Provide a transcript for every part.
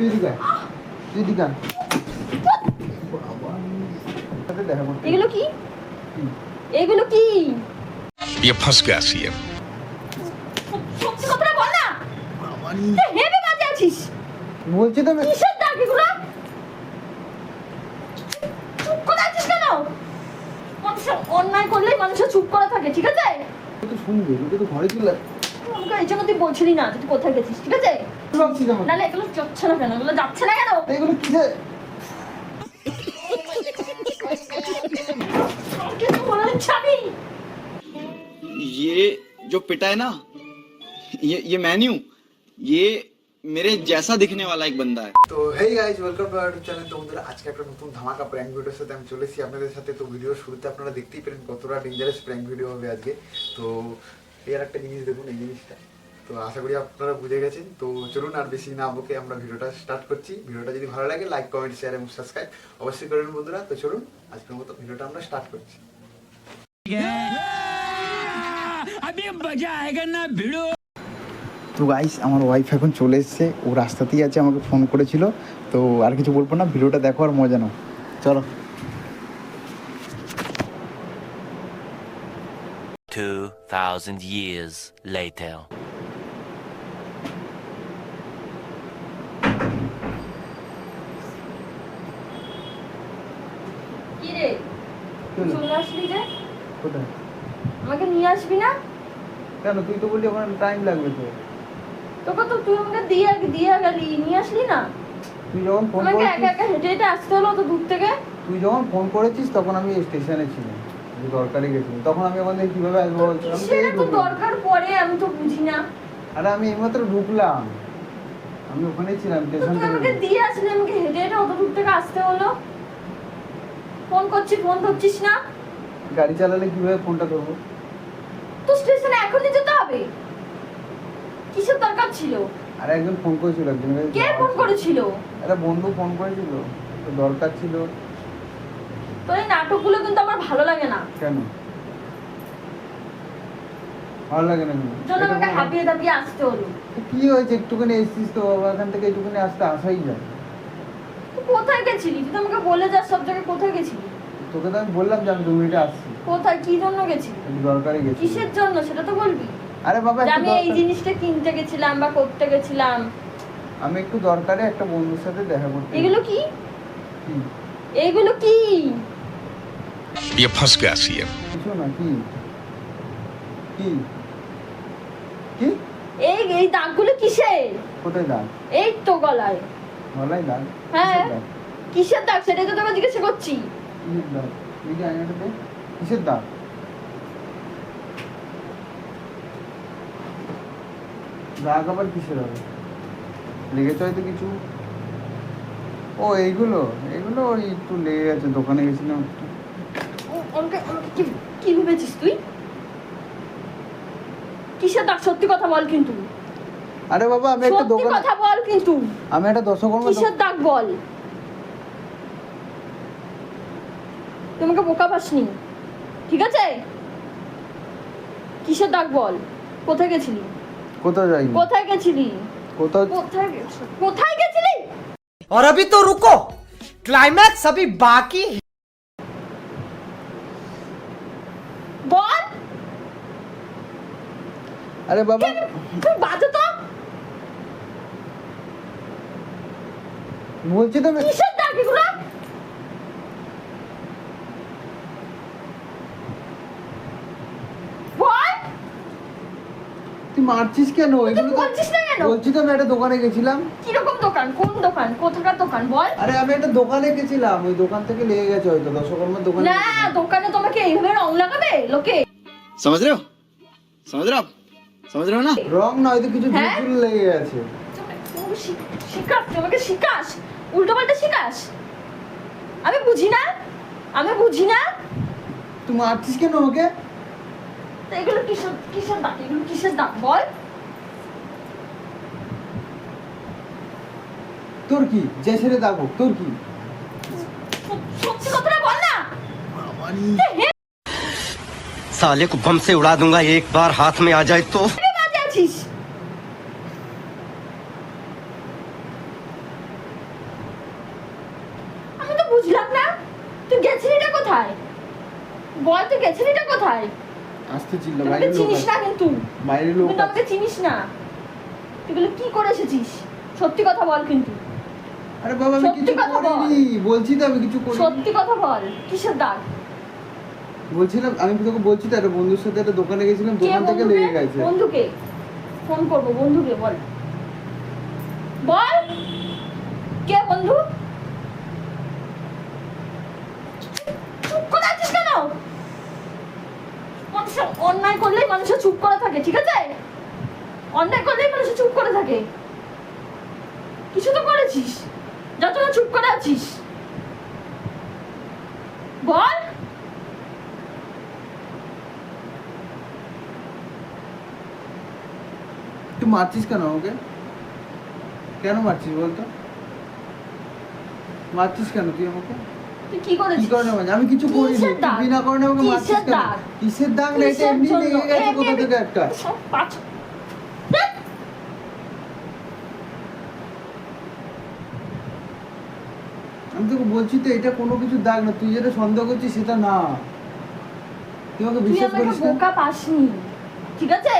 তুই এদিকে আয়। তুই এদিকে আয়। সাথে দেখা করতে এগুলো কি কি? এগুলো কি ये फंस गया सीएम সত্যি কথাটা বল না তুই হেবে বাজে আছিস বলছি তো আমি কিসের দাগ এগুলো চুপ করে আছিস কেন মানুষের অন্যায় করলেই মানুষের চুপ করে থাকে ঠিক আছে তুই তো শুনবি তুই তো ঘরে চলে আমাকে এই জন্য তুই বলছিলি না যে তুই কোথায় গেছিস ঠিক আছে ভাবছিস আমার নাহলে এগুলো যাচ্ছে না কেন এগুলো যাচ্ছে না কেন এগুলো কিসে কিছু বলার ইচ্ছা নেই ये जो पिटा है ना ये ये मैं नहीं हूँ ये मेरे जैसा दिखने वाला एक बंदा है তো hey guys welcome to our channel তো বন্ধুরা আজকে একটা নতুন ধামাকা প্র্যাঙ্ক ভিডিওর সাথে আমি চলে এসেছি আপনাদের সাথে তো ভিডিওর শুরুতে আপনারা দেখতেই পেলেন কতটা ডেঞ্জারাস প্র্যাঙ্ক ভিডিও হবে আজকে তো এর একটা জিনিস দেখুন এই জিনিসটা। তো আশা করি আপনারা বুঝে গেছেন। তো চলুন আর বেশি না বকে আমরা ভিডিওটা স্টার্ট করছি। ভিডিওটা যদি ভালো লাগে লাইক কমেন্ট শেয়ার এবং সাবস্ক্রাইব অবশ্যই করবেন বন্ধুরা। তো চলুন আজকের মতো ভিডিওটা আমরা স্টার্ট করছি। তো গাইস আমার ওয়াইফ এখন চলে এসছে। ও রাস্তাতেই আছে আমাকে ফোন করেছিল। তো আর কিছু বলব না ভিডিওটা দেখো আর মজা নাও। চলো। 2,000 years later. কি চলে আসলি যে? কোথায়? আমাকে নিয়ে আসবি না? কেন? তুই তো বললি ওখানে টাইম লাগবে তো। তোকে তো তুই আমাকে দিয়ে দিয়ে গেলি নিয়ে আসলি না? তুই যখন ফোন আমাকে একা একা হেঁটে হেঁটে আসতে হলো তো দূর থেকে। তুই যখন ফোন করেছিস তখন আমি স্টেশনে ছিলাম। দরকারে গেছিলাম। তখন আমি ওখান থেকে কীভাবে আসব? বলছিলাম সেটা তো দরকার পড়ে আমি তো বুঝি না। আরে আমি এইমাত্র ঢুকলাম। আমি ওখানেই ছিলাম স্টেশন তুই আমাকে দিয়ে আসলি আমাকে হেঁটে হেঁটে অত দূর থেকে আসতে হলো। ফোন করছি ফোন ধরছিস না? গাড়ি চালালে কীভাবে ফোনটা ধরবো? তো স্টেশনে এখনই যেতে হবে? কিসের দরকার ছিল? আর একজন ফোন করেছিল একজন কে ফোন করেছিল? একটা বন্ধু ফোন করেছিল তো দরকার ছিল। তোর এই নাটকগুলো কিন্তু আমার ভালো লাগে না। কেন? ভালো লাগে না? জন্য আমাকে হাবিয়ে দাবিয়ে আসতে হলো। কি হয়েছে? একটুখানি এসছিস তো এখান থেকে একটুখানি আসতে আসাই যায়। কোথায় গেছিলি? তুই তো আমাকে বলে যাস সব জায়গায় কোথায় গেছিলি? তোকে তো আমি বললাম যে আমি দু মিনিটে আসছি। কোথায় কি জন্য গেছিলি? দরকারে গেছি কিসের জন্য? সেটা তো বলবি। আরে বাবা আমি এই জিনিসটা কিনতে গেছিলাম বা করতে গেছিলাম। আমি একটু দরকারে একটা বন্ধুর সাথে দেখা করতে এগুলো কি? কি? এগুলো কি? y apostasía. এই এই দাগগুলো কিসে কোথায় দাগ? এই তো গলায়। গলায় দাগ? হ্যাঁ। কিসের দাগ? সেটা তো তোমাকে জিজ্ঞাসা করছি। কিসের দাগ? এই যে আয়নাটাতে কিসের দাগ? দাগ আবার কিসের হবে? লেগেছে হয়তো কিছু? ও এইগুলো? এইগুলো ওই একটু লেগে গেছে দোকানে গেছিলাম একটু। ও- আমাকে আমাকে কি কি ভেবেছিস তুই কিসের দাগ সত্যি কথা বল কিন্তু আরে বাবা আমি একটা সত্যি দোকানে কথা বল কিন্তু আমি একটা দশকর্মা কিসের দাগ বল তুই আমাকে বোকা পাসনি ঠিক আছে কিসের দাগ বল কোথায় গেছিলি কোথাও যাইনি কোথায় গেছিলি কোথাও কোথায় গেছ- কোথায় গেছিলি और अभी तो रुको क्लाइमैक्स अभी बाकी है আরে বাবা। বাজে তো? বলছি তো কিসের মারছিস কেন? বলছিস বলছি তো আমি একটা দোকানে গেছিলাম। কীরকম দোকান? কোন দোকান? কোথাকার দোকান? বল। আরে আমি একটা দোকানে গেছিলাম। ওই দোকান থেকে লেগে গেছে হয়তো দশকর্মার দোকানে না দোকানে তোমাকে এইভাবে রং লাগাবে? লোকে? সমাজ রে সমাজ রে। समझ रहे हो ना রং না হয়তো কিছু হ্যাঁ? ঝুল লেগে গেছে তুমি শি- শিখাস তোমাকে শিখাস উল্টো পাল্টা শিখাস আমি বুঝি না আমি বুঝি না তুই মারছিস কেন আমাকে তো এগুলো কিসের কিসের দাগ এগুলো কিসের দাগ বল তোর কি যে ছেড়ে দাগো তোর কি সত্যি কথাটা বল না साले को बम से उड़ा दूंगा एक बार हाथ में आ जाए तो। আমি তো বুঝলাম না। তুই গেছিলিটা কোথায়? বল তুই গেছিলিটা কোথায়? আসতে ছিল না বাইরে লোক চিনিস না কিন্তু। বাইরে লোক তোকে চিনিস না। তুই বলে কি করে এসেছিস? সত্যি কথা বল কিন্তু। আরে বাবা আমি কিছু করিনি বলছি তো আমি কিছু করিনি। সত্যি কথা বল। কিসের দাগ? বলছিলাম আমি তোকে বলছি তো একটা বন্ধুর সাথে একটা দোকানে গেছিলাম দোকান থেকে লেগে গেছে? বন্ধুকে। ফোন করব বন্ধুকে বল। বল। কে বন্ধু? চুপ করে আছিস কেন? মানুষের অন্যায় করলেই মানুষের চুপ করে থাকে ঠিক আছে? অন্যায় করলেই মানুষের চুপ করে থাকে। কিছু তো করেছিস জন্য চুপ করে আছিস। বল তুই মারছিস কেন আমাকে? কেন মারছিস বলতো? মারছিস কেন তুই আমাকে? কি কি করেছিস আমি কিছু করিনি। কিসের তুই দাগ? বিনা কারণে আমাকে মারছিস কেন? কিসের দাগ না এটা এমনি লেগে গেছে কোথা থেকে একটা? আমি তোকে বলছি তো এটা কোনো কিছু দাগ না। তুই যেটা সন্দেহ করছিস সেটা না। তুই আমাকে বিশ্বাস করিস না? বোকা পাসনি। ঠিক আছে?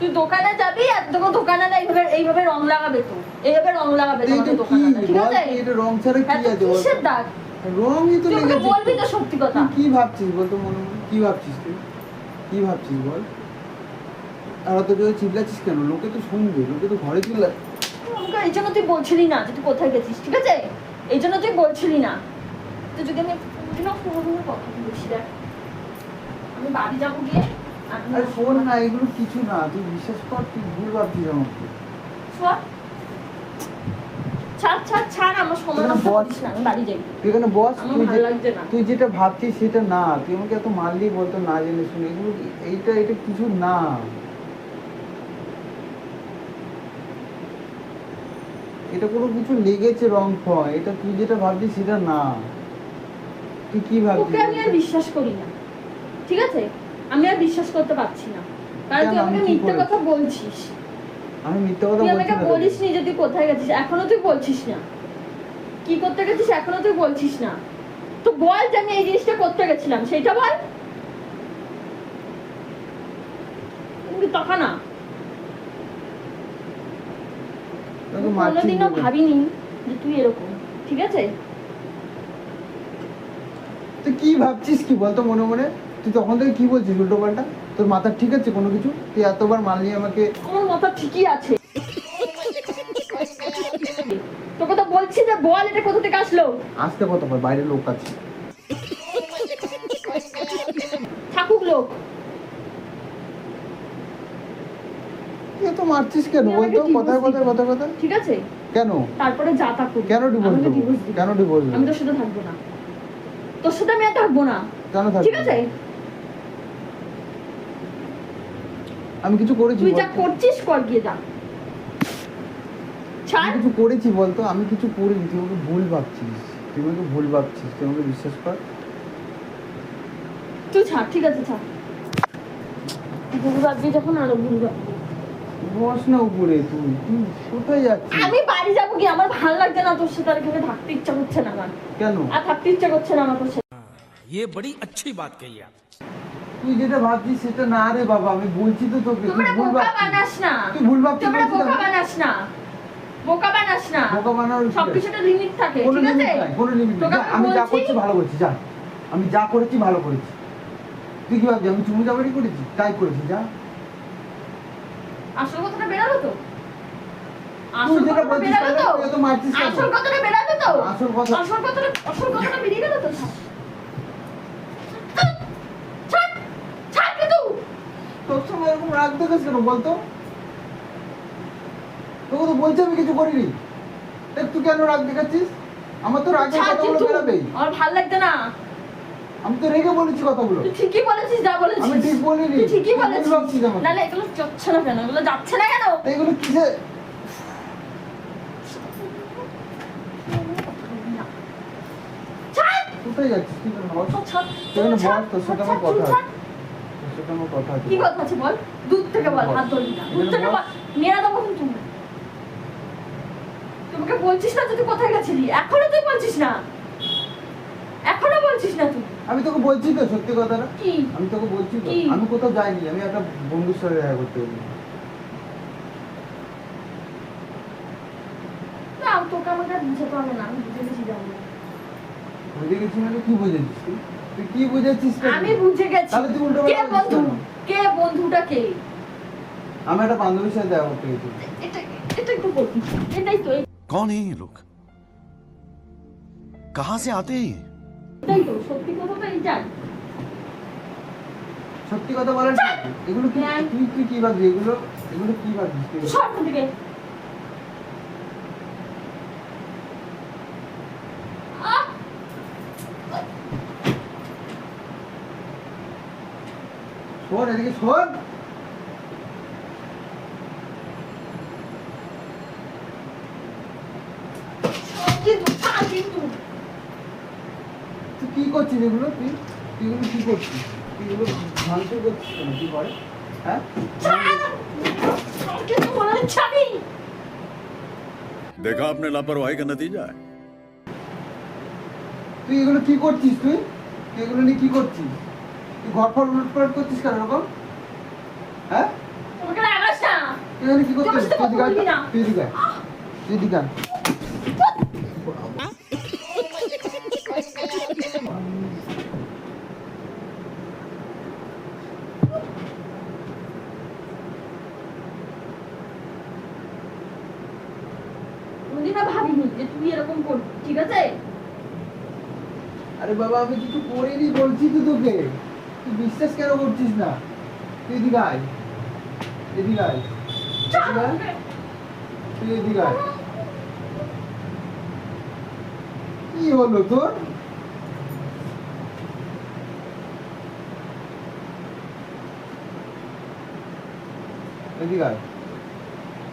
তুই দোকানে যাবি আর তোকে দোকানে না এইভাবে এইভাবে রং লাগাবে তো। এইভাবে রং লাগাবে তো দোকানে ঠিক আছে? তুই এটা রং ছাড়া কি আছে? কিসের দাগ? রংই তো তুই বলবি তো সত্যি কথা। কি ভাবছিস? বলতো মনে মনে। কি ভাবছিস তুই? কি ভাবছিস বল? আর অত জোরে চিল্লাচ্ছিস কেন? লোকে তো শুনবে। লোকে তো ঘরে চিল্লা এই জন্য তুই বলছিলি না যে তুই কোথায় গেছিস ঠিক আছে? এই জন্য তুই বলছিলি না। তুই যদি আমি তুই ফোন কথা বলছি দেখ। আমি বাড়ি যাব গিয়ে। আর ফোন না এগুলো কিছু না তুই বিশ্বাস কর তুই ভুল ভাবছিস আমাকে। ছাড়। ছাড় ছাড় আমার সময় নষ্ট। আমি বাড়ি যাই। তুই এখানে বস তুই যেটা ভাবছিস সেটা না তুই আমাকে এত মারলি বলতো না জেনে শুনে এগুলো এইটা এটা কিছু না। এটা কোনো কিছু লেগেছে রং ফং এটা তুই যেটা ভাবছিস সেটা না। তুই কি ভাবছিস? তোকে আমি আর বিশ্বাস করি না। ঠিক আছে? আমি আর বিশ্বাস করতে পারছি না। কারণ তুই আমাকে মিথ্যে? কথা বলছিস। আমি মিথ্যা কথা বলছি আমাকে বলিস নি যে তুই কোথায় গেছিস। এখনও তুই বলছিস না। কি করতে গেছিস এখনও তুই বলছিস না। তো বল যে আমি এই জিনিসটা করতে গেছিলাম। সেটা বল। টাকা না। কোনোদিনও ভাবিনি যে তুই এরকম। ঠিক আছে? তুই কি ভাবছিস কি বলতো মনে মনে? তুই তখন থেকে কি বলছিস উল্টো পাল্টা? তোর মাথা ঠিক আছে কোনো কিছু? তুই এতবার মারলি আমাকে আমার মাথা ঠিকই আছে। তোকে তো বলছি যে বল এটা কোথা থেকে আসলো? আসতে কত পর বাইরে লোক আছে। থাকুক লোক। তুই এত মারছিস কেন? কথায় দিবি। কথা কথা ঠিক আছে? কেন? তারপরে যা তা কেন ডিভোর্স দেবো? কেন ডিভোর্স আমি তোর সাথে থাকব না। তোর সাথে আমি আর থাকব না। কেন ঠিক আছে? আমি কিছু করেছি তুই যা বলতো? করছিস কর গিয়ে যা আমি ছাড় কিছু করেছি বলতো আমি কিছু করিনি তুই আমাকে ভুল ভাবছিস তুই আমাকে ভুল ভাবছিস তুই আমাকে বিশ্বাস কর তুই ছাড় ঠিক আছে ছাড় ভুল ভাববি যখন আরো ভুল ভাববি বস না উপরে তুই তুই কোথায় যাচ্ছিস আমি বাড়ি যাবো কি আমার ভালো লাগছে না তোর সাথে আর এখানে থাকতে ইচ্ছা করছে না আমার কেন আর থাকতে ইচ্ছা করছে না আমার তোর সাথে ये बड़ी अच्छी बात कही आप তুই যেটা ভাবছিস সেটা না রে বাবা আমি বলছি তো তোকে তুই ভুল ভাবছিস। না। তুই ভুল ভাবছিস তোমরা বোকা বানাস না। বোকা বানাস না। বোকা বানানোর লিমিট থাকে ঠিক আছে? কোনো লিমিট আমি যা করছি ভালো করছি যা। আমি যা করেছি ভালো করেছি। তুই কি ভাবছিস আমি চুমু চাবাড়ি করেছি? তাই করেছি যা। আসল কথাটা বেরালো তো? আসল কথাটা বেরালো তো? আসল কথাটা বেরালো তো? আসল কথা- আসল কথাটা আসল কথাটা বেরিয়ে গেল তো ছাড় ছাড় কিন্তু তোর সঙ্গে এরকম রাগ দেখাস কেন বলতো? তোকে তো বলছি আমি কিছু করিনি। তুই কেন রাগ দেখাচ্ছিস? আমার তো রাগের কথাগুলো বেরোবেই। আমার ভালো লাগছে না। আমি তো রেগে বলেছি কথাগুলো। তুই ঠিকই বলেছিস যা বলেছিস। আমি ঠিক বলিনি। তুই ঠিকই বলেছিস। আমাকে। এগুলো যাচ্ছে না কেন? এগুলো যাচ্ছে না কেন? এগুলো কিসে? কোথায় যাচ্ছিস? তুই কেন বল আমার আমার কথা কি কথা আছে বল? দূর থেকে বল। হাত না। দূর থেকে বল। দেবো কিন্তু তোমাকে বলছিস না তুই কোথায় গেছিলি? এখনও তুই বলছিস না। এখনও বলছিস না তুই। আমি তোকে বলছি তো সত্যি কথাটা। কি? আমি তোকে বলছি তো। আমি কোথাও যাইনি। আমি একটা বন্ধুর সাথে দেখা করতে গেছি না তোকে আমাকে বুঝাতে হবে না। আমি বুঝে গেছি যাব। বুঝে গেছি মানে কি বুঝেছিস তুই? তুই কি বুঝেছিস আমি বুঝে গেছি। তাহলে তুই উল্টো কে কে বন্ধুটা কে আমি একটা বান্ধবীর সাথে দেখা করতে গেছি এটা এটা একটু বলবি এটাই তো कौन है ये लोग कहाँ से आते हैं ये? এটাই তো সত্যি কথা তো এইটাই সত্যি কথা বলেন এগুলো কি হ্যাঁ। তুই তুই কি ভাবছিস এগুলো এগুলো কি ভাবছিস তুই? তুই সর ওখান থেকে শোন এদিকে শোন সর কিন্তু ছাড় কিন্তু তুই কি করছিস এগুলো তুই তুই এগুলো কি করছিস তুই এগুলো ভাঙচুর করছিস কেন কি করে হ্যাঁ ছাড়! সর কিন্তু বলে ছাড়ি देखा आपने लापरवाही का नतीजा है তুই এগুলো কি করছিস তুই তুই এগুলো নিয়ে কি করছিস তুই ঘর ফর করছিস কেন এরকম? হ্যাঁ? কি করছিস? তুই তুই ভাবিনি যে তুই এরকম করবি ঠিক আছে? আরে বাবা আমি কিছু করিনি বলছি তো তোকে। তুই বিশ্বাস কেন করছিস না? তুই এদিকে আয়। এদিকে আয়। তুই এদিকে আয়। কি হলো তোর? এদিকে আয়।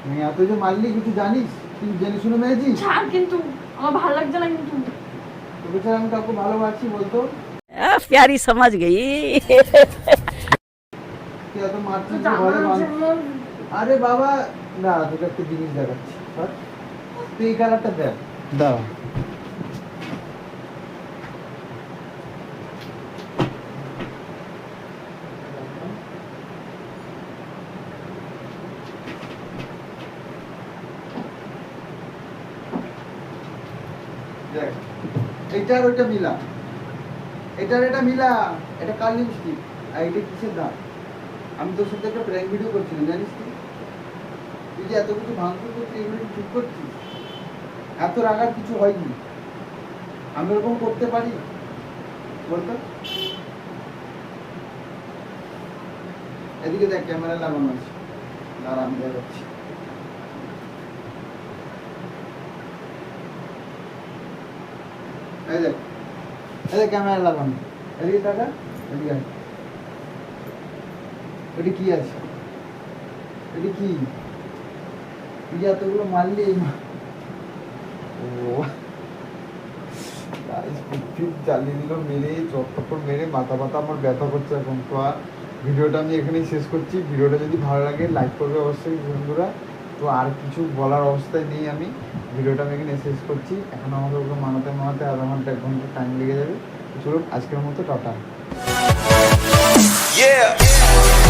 তুই এত যে মারলি কিছু জানিস? তুই জেনে শুনে মেরেছিস? ছাড় কিন্তু। আমার ভালো লাগছে না কিন্তু। তোকে ছাড়া আমি কাউকে ভালোবাসি বলতো? प्यारी समझ गई তুই এত মারছিস যে জামা ঘরে বাঁধ- যেমন আরে বাবা না তোকে একটা জিনিস দেখাচ্ছি সর। তুই এই কালারটা দেখ দাঁড়া দেখ এইটার ওইটা মিলা এটার এটা মিলা, এটা কাল লিপস্টিক আর এটা কিসের দাম? আমি তোর সাথে একটা প্র্যাঙ্ক ভিডিও করছিলাম, জানিস কি? তুই যে এত কিছু ভাঙচুর করছিস, এগুলো ঠিক করছিস? এত রাগার কিছু হয়নি। আমি ওরকম করতে পারি? বলতো। এদিকে দেখ, ক্যামেরা লাগানো আছে। দাঁড়া, আমি দেখাচ্ছি। এই দেখ এই ক্যামেরা লাগানো। এদিকে টাকা এদিকে। ওটা কি আছে? এটা কি? তুই এতগুলো মারলি ও। মেরে মেরে, মাথা আমার ব্যথা করছে এখন। তো আর ভিডিওটা আমি এখানেই শেষ করছি। ভিডিওটা যদি ভালো লাগে লাইক করবে অবশ্যই বন্ধুরা। তো আর কিছু বলার অবস্থায় নেই আমি। ভিডিওটা আমি এখানে শেষ করছি। এখন আমাদের ওকে মানাতে মানাতে আধা ঘণ্টা, এক ঘণ্টা টাইম লেগে যাবে। চলুন, আজকের মতো টাটা। Yeah.